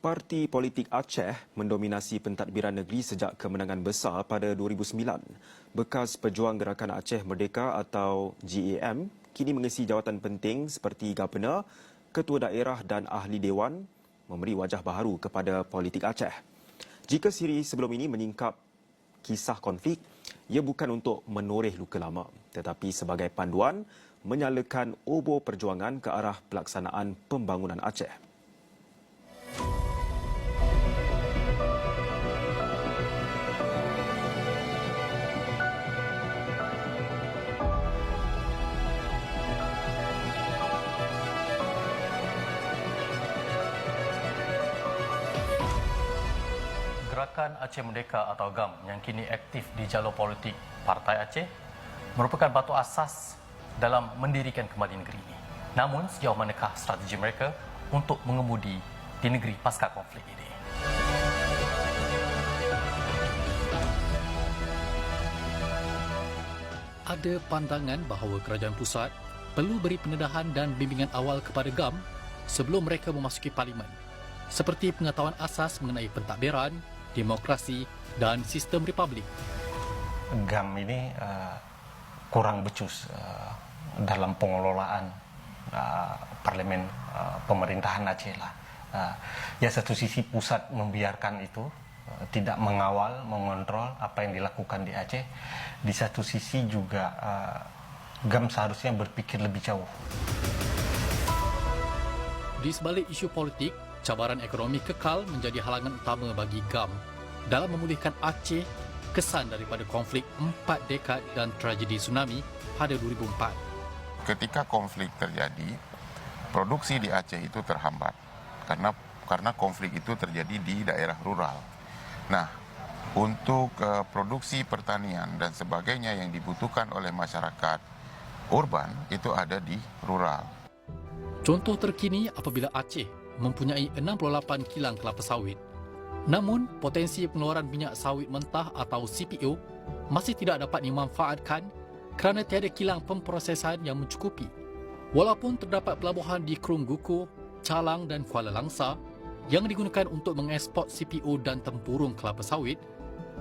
Parti politik Aceh mendominasi pentadbiran negeri sejak kemenangan besar pada 2009. Bekas pejuang Gerakan Aceh Merdeka atau GAM kini mengisi jawatan penting seperti Gubernur, Ketua Daerah dan Ahli Dewan memberi wajah baharu kepada politik Aceh. Jika siri sebelum ini menyingkap kisah konflik, ia bukan untuk menoreh luka lama tetapi sebagai panduan menyalakan obor perjuangan ke arah pelaksanaan pembangunan Aceh. Gerakan Aceh Merdeka atau GAM yang kini aktif di jalur politik Partai Aceh merupakan batu asas dalam mendirikan kembali negeri ini. Namun sejauh manakah strategi mereka untuk mengemudi di negeri pasca konflik ini? Ada pandangan bahawa kerajaan pusat perlu beri pendedahan dan bimbingan awal kepada GAM sebelum mereka memasuki parlimen seperti pengetahuan asas mengenai pentadbiran, demokrasi dan sistem republik. GAM ini uh, kurang becus uh, dalam pengelolaan uh, parlemen uh, pemerintahan Aceh lah. Uh, ya satu sisi pusat membiarkan itu uh, tidak mengawal, mengontrol apa yang dilakukan di Aceh. Di satu sisi juga uh, GAM seharusnya berpikir lebih jauh. Di sebalik isu politik, cabaran ekonomi kekal menjadi halangan utama bagi GAM dalam memulihkan Aceh kesan daripada konflik empat dekad dan tragedi tsunami pada 2004. Ketika konflik terjadi, produksi di Aceh itu terhambat karena karena konflik itu terjadi di daerah rural. Nah, untuk uh, produksi pertanian dan sebagainya yang dibutuhkan oleh masyarakat urban itu ada di rural. Contoh terkini apabila Aceh mempunyai 68 kilang kelapa sawit. Namun, potensi pengeluaran minyak sawit mentah atau CPO masih tidak dapat dimanfaatkan kerana tiada kilang pemprosesan yang mencukupi. Walaupun terdapat pelabuhan di Krungguku, Calang dan Kuala Langsa yang digunakan untuk mengeksport CPO dan tempurung kelapa sawit,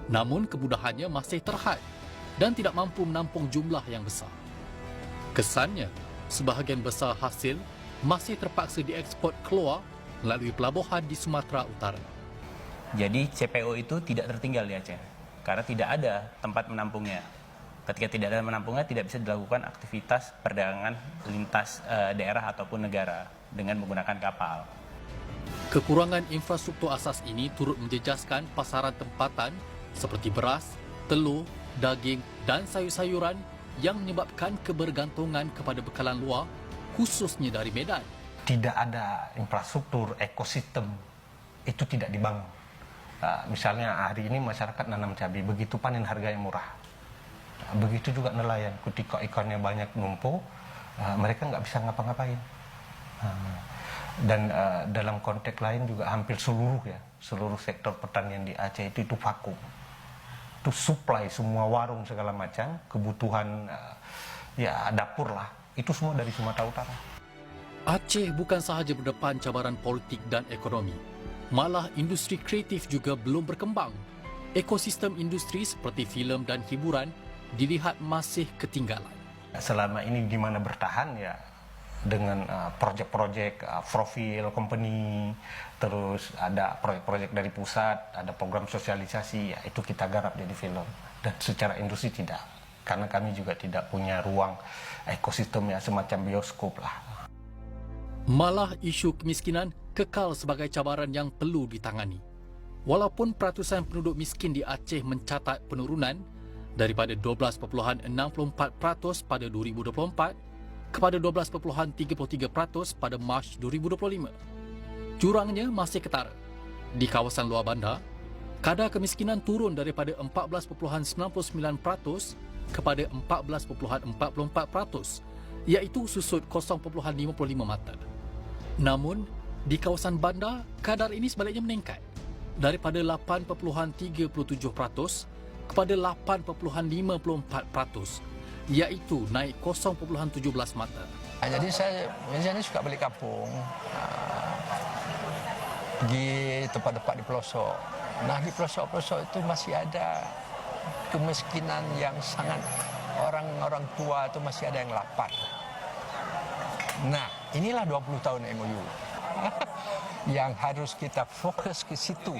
namun kemudahannya masih terhad dan tidak mampu menampung jumlah yang besar. Kesannya, sebahagian besar hasil masih terpaksa diekspor keluar melalui pelabuhan di Sumatera Utara. Jadi CPO itu tidak tertinggal di Aceh karena tidak ada tempat menampungnya. Ketika tidak ada menampungnya tidak bisa dilakukan aktivitas perdagangan lintas uh, daerah ataupun negara dengan menggunakan kapal. Kekurangan infrastruktur asas ini turut menjejaskan pasaran tempatan seperti beras, telur, daging dan sayur-sayuran yang menyebabkan kebergantungan kepada bekalan luar khususnya dari Medan. Tidak ada infrastruktur ekosistem itu tidak dibangun. Uh, misalnya hari ini masyarakat nanam cabai, begitu panen harga yang murah. Uh, begitu juga nelayan, ketika ikannya banyak numpuk, uh, mereka nggak bisa ngapa-ngapain. Dan dalam konteks lain juga hampir seluruh ya, seluruh sektor pertanian di Aceh itu itu vakum. Itu supply semua warung segala macam, kebutuhan uh, ya dapur lah itu semua dari Sumatera Utara. Aceh bukan sahaja berdepan cabaran politik dan ekonomi. Malah industri kreatif juga belum berkembang. Ekosistem industri seperti filem dan hiburan dilihat masih ketinggalan. Selama ini di mana bertahan ya dengan uh, projek-projek uh, profil company terus ada proyek-proyek dari pusat ada program sosialisasi ya itu kita garap jadi film dan secara industri tidak karena kami juga tidak punya ruang ekosistem yang semacam bioskop lah. Malah isu kemiskinan kekal sebagai cabaran yang perlu ditangani. Walaupun peratusan penduduk miskin di Aceh mencatat penurunan daripada 12.64% pada 2024 kepada 12.33% pada Mac 2025. Jurangnya masih ketara. Di kawasan luar bandar, kadar kemiskinan turun daripada 14.99% kepada 14.44% iaitu susut 0.55 mata. Namun, di kawasan bandar, kadar ini sebaliknya meningkat daripada 8.37% kepada 8.54% iaitu naik 0.17 mata. Jadi saya biasanya suka balik kampung. Ah, pergi tempat-tempat di pelosok. Nah di pelosok-pelosok itu masih ada kemiskinan yang sangat orang-orang tua itu masih ada yang lapar. Nah inilah 20 tahun MOU yang harus kita fokus ke situ.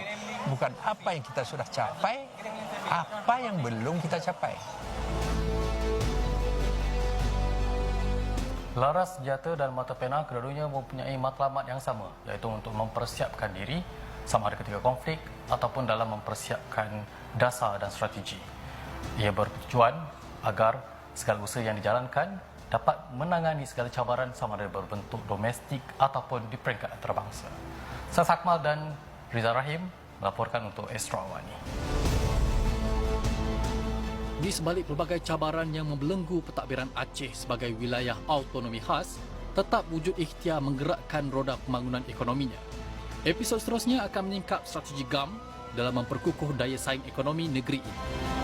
Bukan apa yang kita sudah capai, apa yang belum kita capai. Laras senjata dan mata pena kedua-duanya mempunyai matlamat yang sama iaitu untuk mempersiapkan diri sama ada ketika konflik ataupun dalam mempersiapkan dasar dan strategi. Ia bertujuan agar segala usaha yang dijalankan dapat menangani segala cabaran sama ada berbentuk domestik ataupun di peringkat antarabangsa. Saya Sakmal dan Rizal Rahim melaporkan untuk Astro Awani. Di sebalik pelbagai cabaran yang membelenggu pentadbiran Aceh sebagai wilayah autonomi khas, tetap wujud ikhtiar menggerakkan roda pembangunan ekonominya. Episod seterusnya akan menyingkap strategi GAM dalam memperkukuh daya saing ekonomi negeri ini.